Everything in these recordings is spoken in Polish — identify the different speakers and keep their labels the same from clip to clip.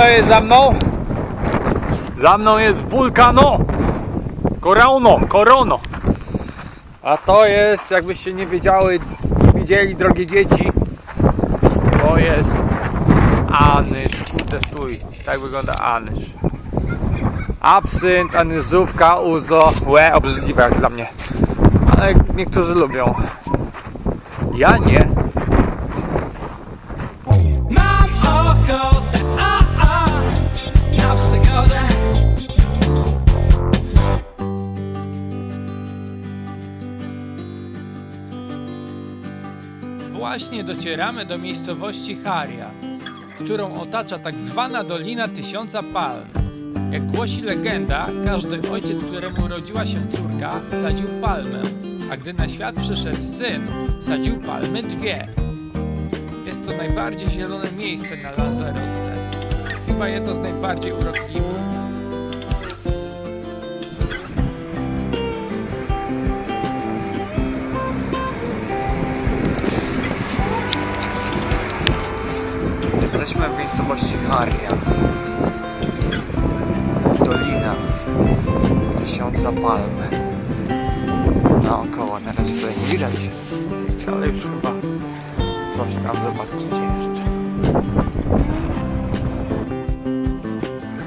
Speaker 1: co jest za mną? Za mną jest wulkano. Korono, korono. A to jest, jakbyście nie wiedziały, widzieli drogie dzieci. To jest anysz. Kurde, stój. Tak wygląda anysz. Absynt, anyżówka, uzo. Łe, obrzydliwe jak dla mnie. Ale niektórzy lubią. Ja nie.
Speaker 2: Właśnie docieramy do miejscowości Haria, którą otacza tak zwana Dolina Tysiąca Palm. Jak głosi legenda, każdy ojciec, któremu urodziła się córka, sadził palmę, a gdy na świat przyszedł syn, sadził palmy dwie. Jest to najbardziej zielone miejsce na Lanzarote. Chyba jedno z najbardziej urokliwych.
Speaker 1: Jesteśmy w miejscowości Haria. Dolina Tysiąca Palmy. Naokoło, na razie tutaj nie widać, ale już chyba coś tam zobaczycie jeszcze.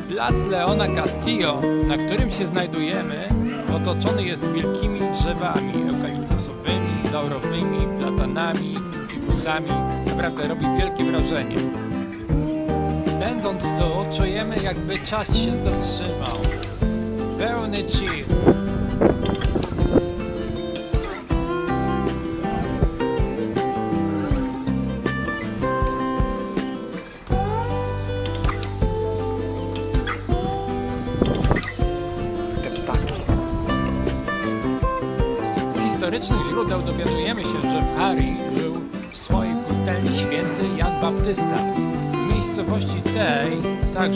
Speaker 2: Plac Leona Castillo, na którym się znajdujemy, otoczony jest wielkimi drzewami eukaliptusowymi, laurowymi, platanami, fikusami. Naprawdę robi wielkie wrażenie. Tu, czujemy jakby czas się zatrzymał. Pełny chill.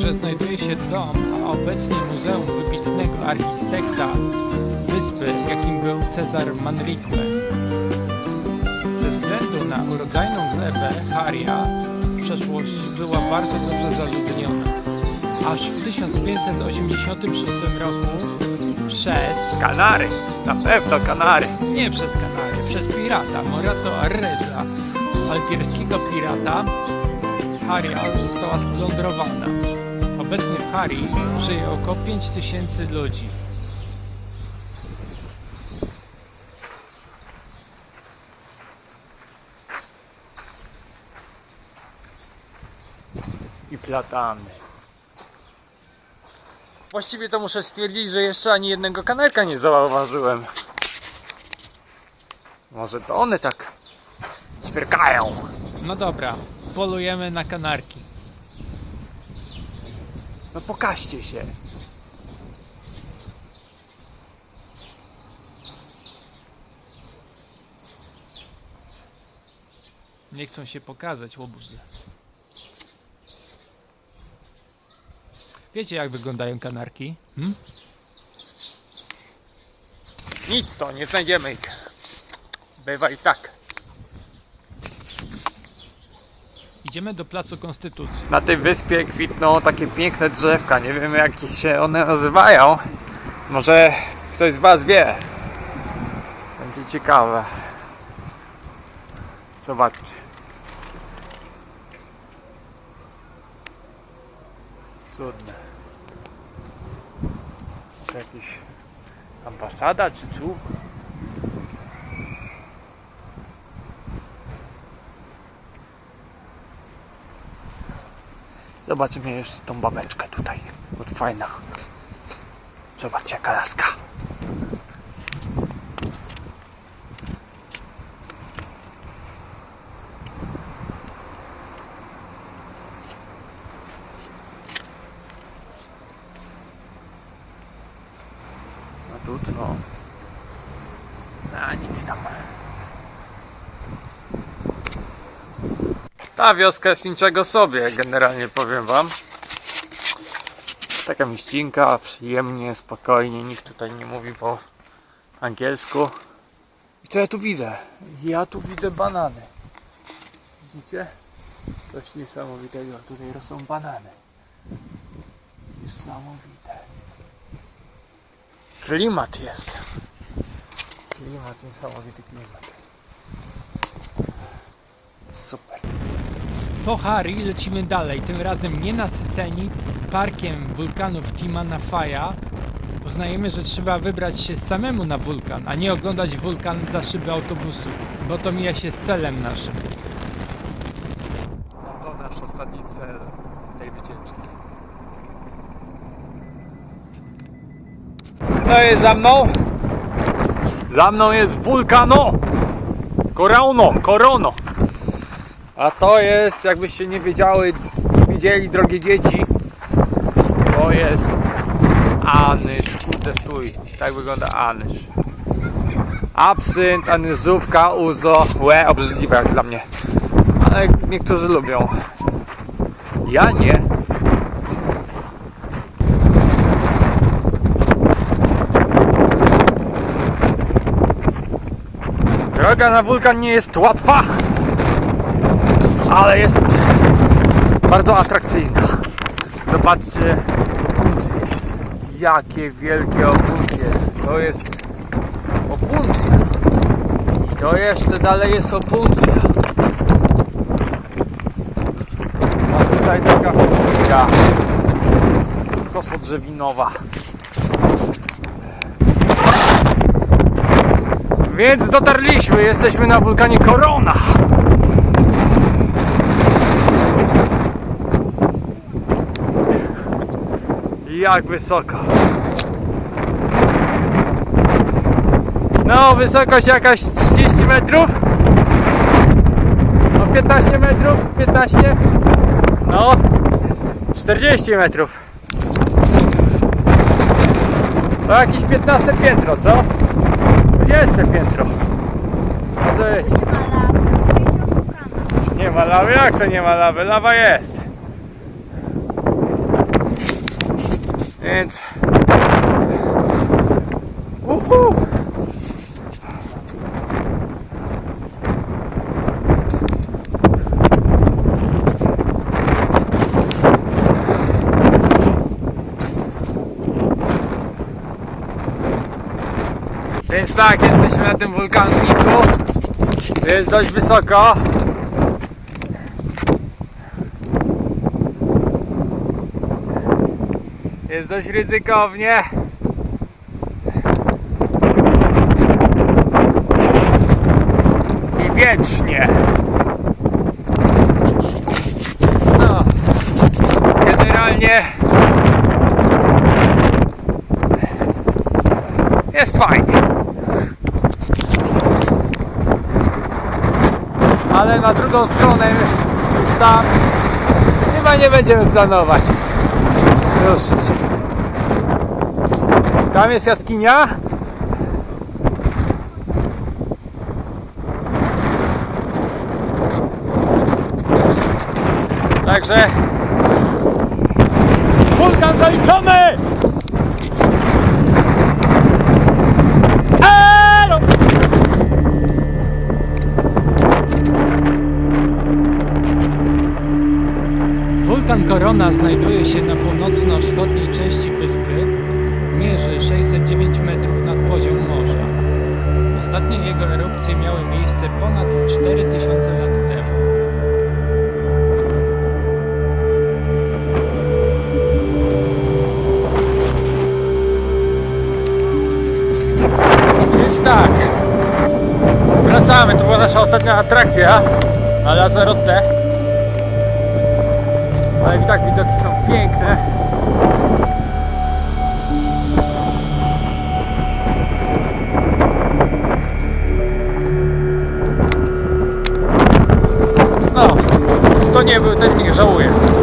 Speaker 2: Także znajduje się dom, a obecnie muzeum wybitnego architekta wyspy, jakim był Cezar Manrique. Ze względu na urodzajną glebę Haria w przeszłości była bardzo dobrze zaludniona. Aż w 1586 roku przez
Speaker 1: Kanary! Na pewno Kanary!
Speaker 2: nie przez Kanary, przez pirata Morato Arreza, algierskiego pirata. Haria została splądrowana. Obecnie w Harii żyje około 5000 ludzi.
Speaker 1: i platany. Właściwie to muszę stwierdzić, że jeszcze ani jednego kanerka nie zauważyłem. Może to one tak ćwierkają.
Speaker 2: No dobra, polujemy na kanarki.
Speaker 1: No pokażcie się.
Speaker 2: Nie chcą się pokazać łobuzy. Wiecie jak wyglądają kanarki? Hmm?
Speaker 1: Nic to, nie znajdziemy ich. Bywa i tak.
Speaker 2: Idziemy do Placu Konstytucji.
Speaker 1: Na tej wyspie kwitną takie piękne drzewka. Nie wiem jak się one nazywają. Może ktoś z Was wie. Będzie ciekawe. Zobaczcie. Cudne. To jakiś ambasada czy czółk? Zobaczymy jeszcze tą babeczkę tutaj. Fajna. Zobaczcie jaka laska. A tu co? A nic tam. Ta wioska jest niczego sobie, generalnie powiem wam. Taka mieścinka, przyjemnie, spokojnie, nikt tutaj nie mówi po angielsku. I co ja tu widzę? Ja tu widzę banany. Widzicie? Coś niesamowitego, tutaj rosną banany. Niesamowite. Klimat jest. Klimat, niesamowity klimat. Super.
Speaker 2: Po Hari lecimy dalej, tym razem nienasyceni parkiem wulkanów Timana Faja. Uznajemy, że trzeba wybrać się samemu na wulkan, a nie oglądać wulkan za szyby autobusu, bo to mija się z celem naszym.
Speaker 1: No to nasz ostatni cel tej wycieczki. Co jest za mną? Za mną jest wulkano! Korauno, korono! A to jest, jakbyście nie wiedziały, widzieli drogie dzieci, to jest anysz, kurde stój, tak wygląda anysz. Absynt, anyżówka, uzo, łe, obrzydliwe jak dla mnie. Ale niektórzy lubią. Ja nie. Droga na wulkan nie jest łatwa, ale jest bardzo atrakcyjna. Zobaczcie opuncje. Jakie wielkie opuncje. To jest opuncja. I to jeszcze dalej jest opuncja. A tutaj taka chwila kosodrzewinowa. Więc dotarliśmy, jesteśmy na wulkanie Korona. Jak wysoko. No, wysokość jakaś 30 metrów. No 15 metrów, 15. No, 40 metrów. To jakieś 15 piętro, co? 20 piętro. Może być. Nie ma lawy? Jak to nie ma lawy? Lawa jest. Więc... Uhu. Więc tak, jesteśmy na tym wulkaniku. Jest dość wysoko. Jest dość ryzykownie. I wiecznie. No. Generalnie jest fajnie. Ale na drugą stronę już tam chyba nie będziemy planować ruszyć. Tam jest jaskinia. Także wulkan zaliczony!
Speaker 2: Wulkan Korona znajduje się na północno-wschodniej części wyspy. Mierzy 609 metrów nad poziom morza. Ostatnie jego erupcje miały miejsce ponad 4000 lat temu.
Speaker 1: Więc tak. Wracamy, to była nasza ostatnia atrakcja na Lazarote. Ale i tak widoki są piękne. Kto nie był, ten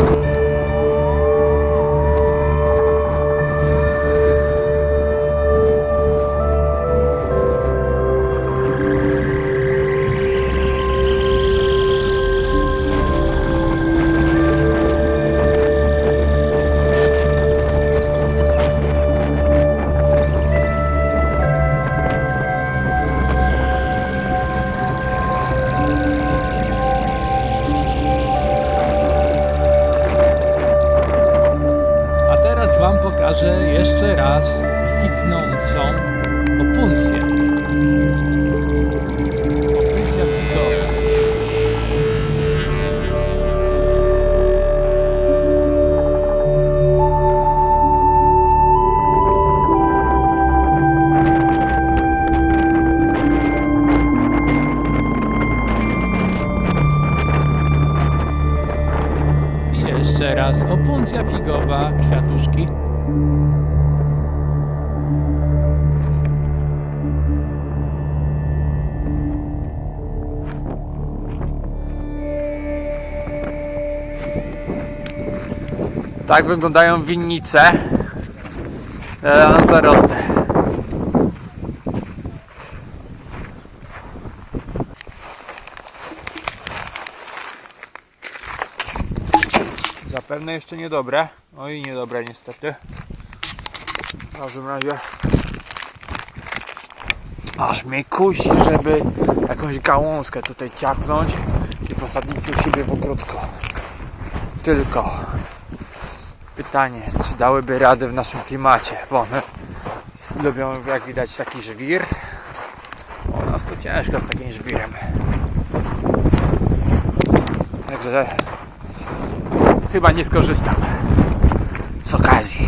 Speaker 2: jeszcze raz opuncja figowa, kwiatuszki.
Speaker 1: Tak wyglądają winnice na Lanzarote. Zapewne jeszcze niedobre. Oj, niedobre niestety. W każdym razie aż mnie kusi, żeby jakąś gałązkę tutaj ciapnąć i posadzić u siebie w ogródku. Tylko pytanie, czy dałyby radę w naszym klimacie, bo one lubią jak widać taki żwir. U nas to ciężko z takim żwirem. Także chyba nie skorzystam z okazji.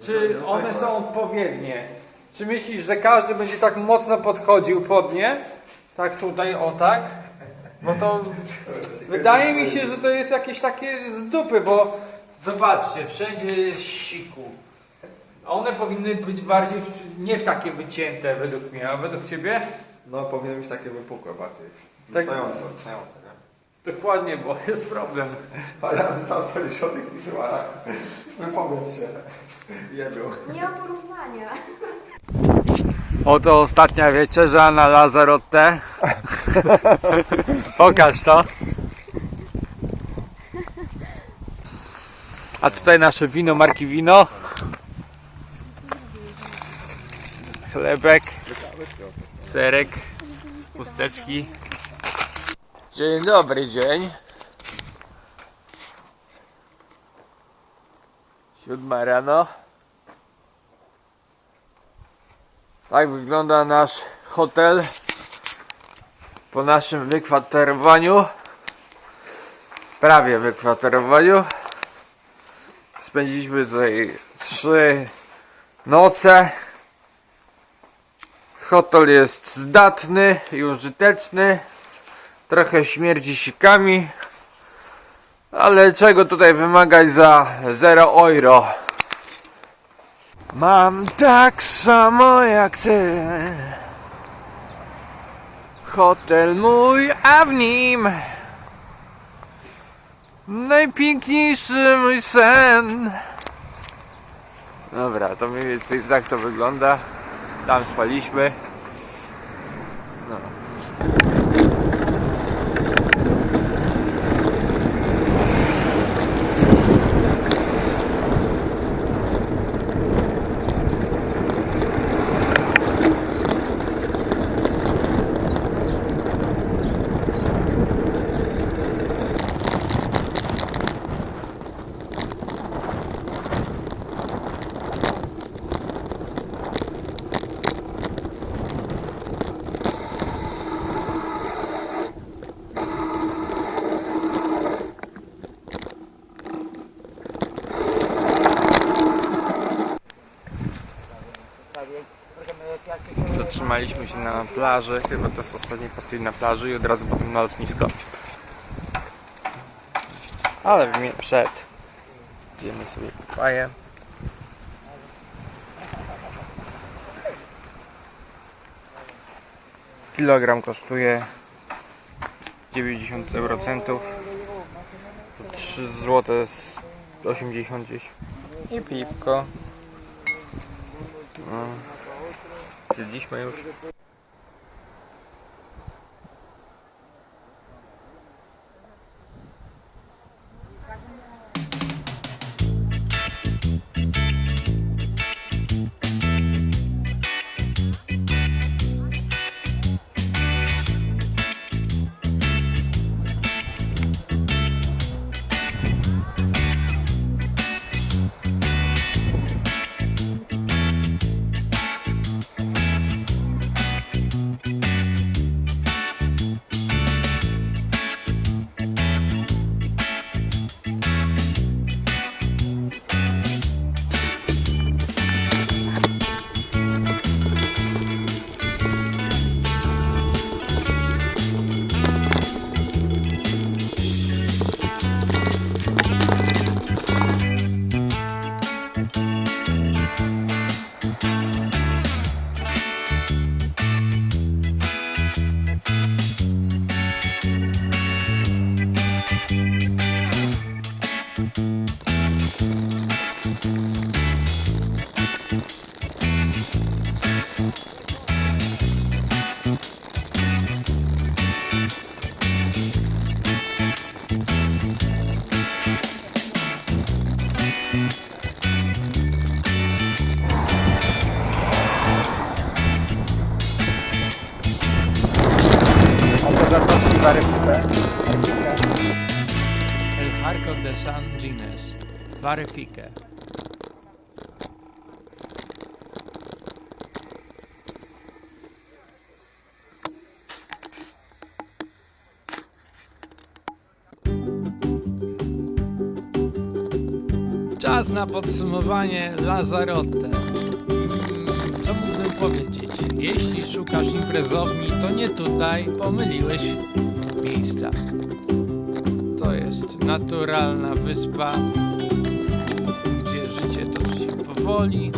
Speaker 1: Czy one są odpowiednie? Czy myślisz, że każdy będzie tak mocno podchodził pod nie? Tak tutaj, o tak? Bo to wydaje mi się, że to jest jakieś takie z dupy, bo zobaczcie, wszędzie jest siku. One powinny być bardziej, w, nie w takie wycięte według mnie, a według Ciebie?
Speaker 3: No powinny być takie wypukłe bardziej.
Speaker 1: Tak.
Speaker 3: Wystające, wystające?
Speaker 1: Dokładnie, bo jest problem.
Speaker 3: Ale ja sam sobie środek pisyłara. Wypowiedz się. Jebił.
Speaker 4: Nie ma porównania.
Speaker 1: Oto ostatnia wieczerza na Lazarotte. Pokaż to. A tutaj nasze wino marki Wino. Chlebek, serek, chusteczki. Dzień dobry dzień. Siódma rano. Tak wygląda nasz hotel po naszym wykwaterowaniu. Prawie wykwaterowaniu. Spędziliśmy tutaj trzy noce. Hotel jest zdatny i użyteczny. Trochę śmierdzi sikami. Ale czego tutaj wymagać za 0 euro? Mam tak samo jak ty. Hotel mój, a w nim najpiękniejszy mój sen. Dobra, to mniej więcej tak to wygląda. Tam spaliśmy. No. Zatrzymaliśmy się na plaży, chyba to jest ostatni postój na plaży i od razu potem na lotnisko. Ale przed idziemy sobie papaję. Kilogram kosztuje 90 eurocentów. To 3 zł jest 80 gdzieś. I piwko. No. Zjedliśmy już.
Speaker 2: Varefique. Czas na podsumowanie Lazarote. Mm, Co mógłbym powiedzieć? Jeśli szukasz imprezowni, to nie tutaj, pomyliłeś miejsca. To jest naturalna wyspa, powoli,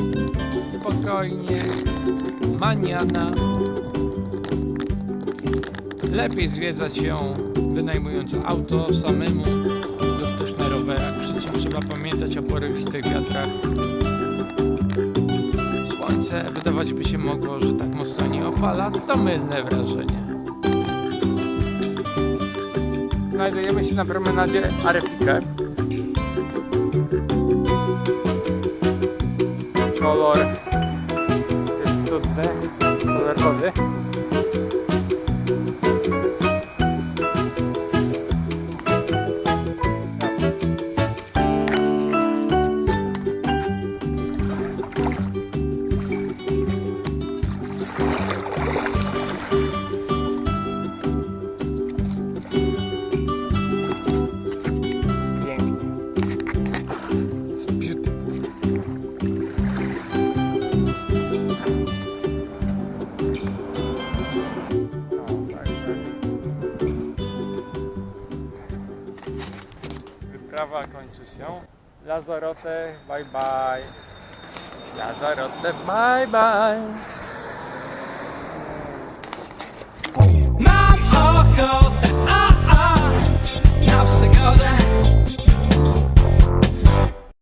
Speaker 2: spokojnie, maniana. Lepiej zwiedzać ją wynajmując auto samemu lub też na rowerach, przy czym trzeba pamiętać o porywistych wiatrach. Słońce wydawać by się mogło, że tak mocno nie opala, to mylne wrażenie.
Speaker 1: Znajdujemy się na promenadzie Arefikę. Kolor. Jest cudny, Ja Zarotę, bye bye. Ja Zarotę, bye bye. Mam oko.